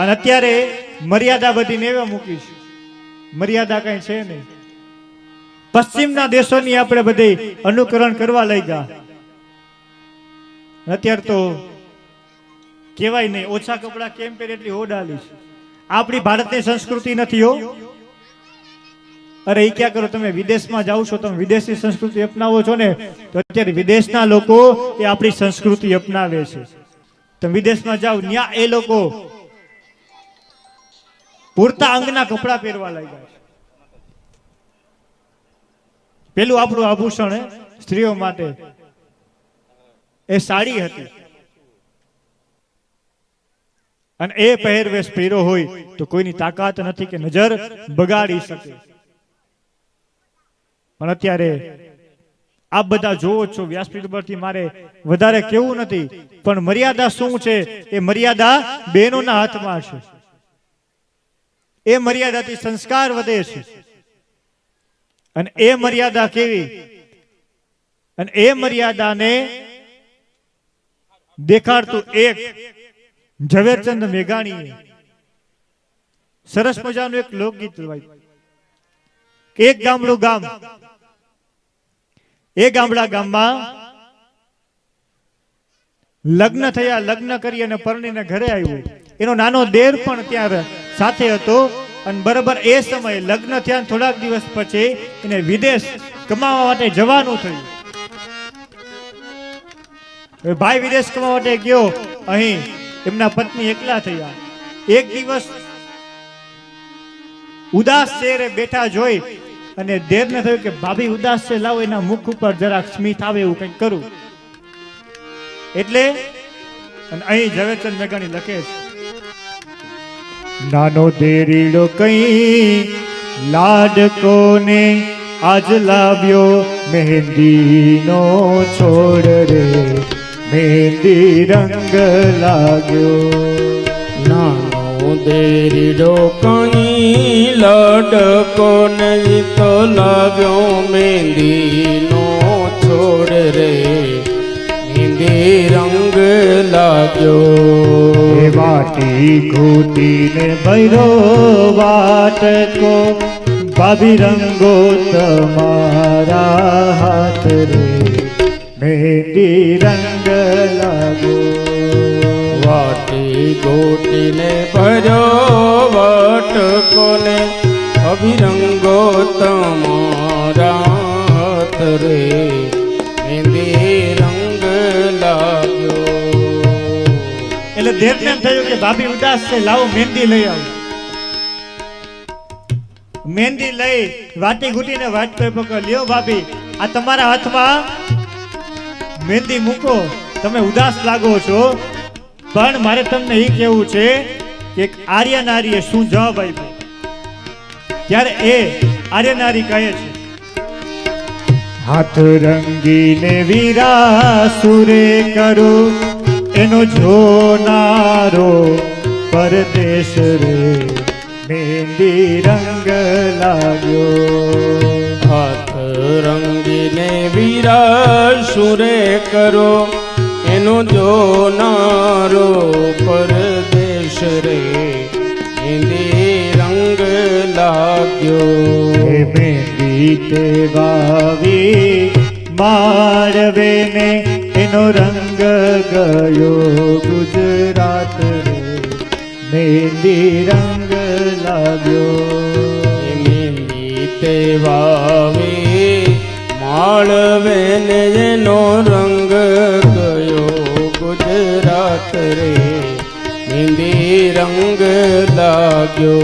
અને અત્યારે મર્યાદા બધી એવા મૂકી છે મર્યાદા કઈ છે નહીં. પશ્ચિમના દેશોની આપણે બધે અનુકરણ કરવા લઈ ગયા અત્યારે તો કહેવાય નહીં, ઓછા કપડા કેમ પહેરે એટલી ઓડાલી છે આપણી ભારતની સંસ્કૃતિ નથી હો. અરે એ ક્યાં કરો તમે? વિદેશમાં જાઓ છો, તમે વિદેશની સંસ્કૃતિ અપનાવો છો ને, તો અત્યારે વિદેશના લોકો એ આપણી સંસ્કૃતિ અપનાવે છે. તમે વિદેશમાં જાઓ ત્યાં એ લોકો પૂરતા અંગના કપડા પહેરવા લાગ્યા છે. પેલું આપણું આભૂષણ સ્ત્રીઓ માટે. એ સાડી હતી. અને એ પહેરવેશ પહેર્યો હોય તો કોઈની તાકાત નથી કે નજર બગાડી શકે. પણ અત્યારે આપ બધા જોવો છો, વ્યાસપીઠ પરથી મારે વધારે કેવું નથી, પણ મર્યાદા શું છે? એ મર્યાદા બહેનોના હાથમાં છે. એ મર્યાદાથી સંસ્કાર વધે છે. અને એ મર્યાદા કેવી? અને એ મર્યાદાને દેખાડતું એક ઝવેરચંદ મેઘાણી સરસ મજાનું એક લોકગીત એક ગામડું ગામ, એ ગામડા ગામમાં લગ્ન થયા, લગ્ન કરી અને પરણીને ઘરે આવ્યું. એનો નાનો દેર પણ ત્યાં સાથે હતો. અને બરાબર એ સમયે લગ્ન થયા થોડાક દિવસ પછી એને વિદેશ કમાવા માટે જવાનું થયું. ભાઈ વિદેશ કમાવા માટે ગયો, અહીં એમના પત્ની એકલા થયા. એક દિવસ ઉદાસ ચહેરે બેઠા જોઈ અને દેરને થયું કે, ભાભી, ઉદાસ છે, લાવો એના મુખ ઉપર જરાક સ્મિત આવે એવું કંઈક કરું. એટલે અહીં ઝવેરચંદ મેઘાણી લખે છે નાનો દેરીડો કઈ લાડકોને આજ લાવ્યો? મહેંદીનો છોડ રે, મહેંદી રંગ લાગ્યો. નાનો દેરીડો કઈ લડકો નહીં તો લાવ્યો મહેંદીનો છોડ રે મહેંદી રંગ લાગ્યો. એ વાટી ઘૂટીને ભૈરો વાટકો. ભાભી રંગો તમારા હાથ રે મેંદી રંગ લાગ્યો. વાટી ગોટીને ભર્યો વટકોને અભિરંગો ભાભી ઉદાસ છે, લાવો મહેંદી લઈ આવો. મહેંદી લઈ વાટી ઘૂટીને વાટકો પકડ લ્યો ભાભી, આ તમારા હાથમાં મહેંદી મૂકો. તમે ઉદાસ લાગો છો. પણ મારે તમને એ કહેવું છે કે આર્યનારી શું જવાબ આપ્યો? ત્યારે એ આર્ય નારી કહે છે, હાથ રંગીને વીરા સુરે કરો. એનો જોનારો પરદેશ રે. મેંદી રંગ લાગ્યો હાથ રંગીને વીરા સુરે કરો. એનો જોનારો પરદેશ રે. મેંદી રંગ લાગ્યો હે મહેંદી તે વાવી માળવે ને એનો રંગ ગયો ગુજરાત રે. મહેંદી રંગ લાગ્યો. મેંદી તે વાવે માળવે ને એનો રંગ ગયો ગુજરાત રે. મેંદી રંગ લાગ્યો.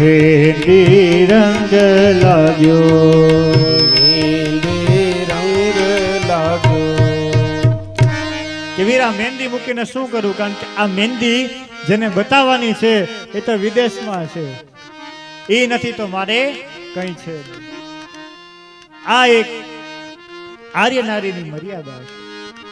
મેંદી રંગ લાગ્યો. વીરા મહેંદી મૂકીને શું કરું? કારણ કે આ મહેંદી જેને બતાવવાની છે, એ તો વિદેશમાં છે. એ નથી તો મારે કઈ છે આ એક આર્ય નારીની મર્યાદા છે.